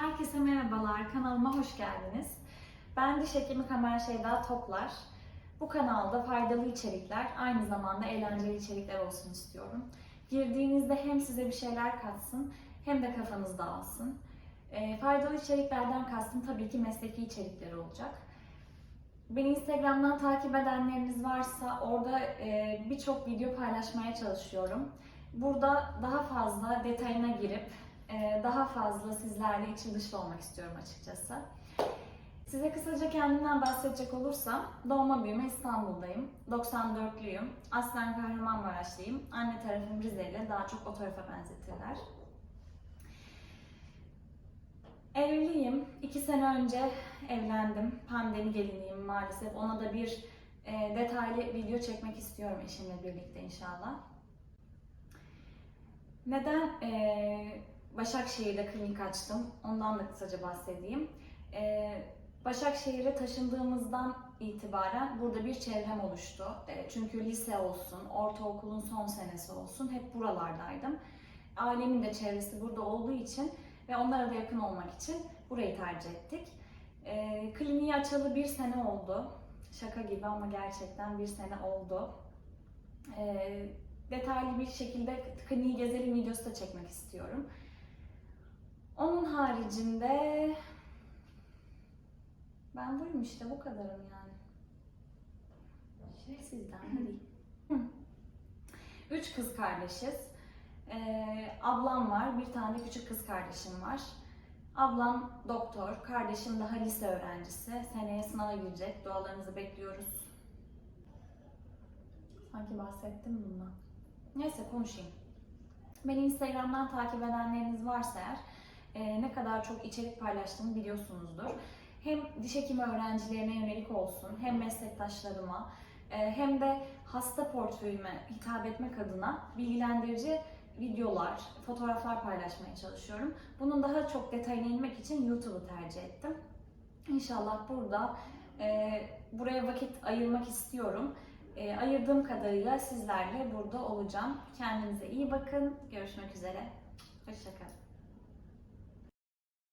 Herkese merhabalar, kanalıma hoş geldiniz. Ben diş hekimi Kamer Şeyda Toplar. Bu kanalda faydalı içerikler, aynı zamanda eğlenceli içerikler olsun istiyorum. Girdiğinizde hem size bir şeyler katsın, hem de kafanız dağılsın. E, faydalı içeriklerden kastım tabii ki mesleki içerikler olacak. Beni Instagram'dan takip edenleriniz varsa orada e, birçok video paylaşmaya çalışıyorum. Burada daha fazla detayına girip daha fazla sizlerle içi dışlı olmak istiyorum açıkçası. Size kısaca kendimden bahsedecek olursam doğma büyüme İstanbul'dayım. 94'lüyüm. Aslen Kahramanmaraşlıyım. Anne tarafım Rizeli. Daha çok o tarafa benzetirler. Evliyim. İki sene önce evlendim. Pandemi geliniyim maalesef. Ona da bir e, detaylı video çekmek istiyorum eşimle birlikte inşallah. Neden e, Başakşehir'de klinik açtım? Ondan da kısaca bahsedeyim. E, Başakşehir'e taşındığımızdan itibaren burada bir çevrem oluştu. E, çünkü lise olsun, ortaokulun son senesi olsun hep buralardaydım. Ailemin de çevresi burada olduğu için ve onlara da yakın olmak için burayı tercih ettik. E, kliniği açalı bir sene oldu. Şaka gibi ama gerçekten bir sene oldu. E, detaylı bir şekilde kliniği gezelim videosu da çekmek istiyorum. Haricinde ben buyum işte bu kadarım yani. Şey sizden hadi. Hı. Üç kız kardeşiz. Ee, ablam var, bir tane küçük kız kardeşim var. Ablam doktor, kardeşim daha lise öğrencisi. Seneye sınava girecek. Dualarınızı bekliyoruz. Sanki bahsettim bundan. Neyse konuşayım. Beni Instagram'dan takip edenleriniz varsa eğer e, ne kadar çok içerik paylaştığımı biliyorsunuzdur. Hem diş hekimi öğrencilerine yönelik olsun, hem meslektaşlarıma, e, hem de hasta portföyüme hitap etmek adına bilgilendirici videolar, fotoğraflar paylaşmaya çalışıyorum. Bunun daha çok detayına inmek için YouTube'u tercih ettim. İnşallah burada e, buraya vakit ayırmak istiyorum. E, ayırdığım kadarıyla sizlerle burada olacağım. Kendinize iyi bakın. Görüşmek üzere. Hoşçakalın.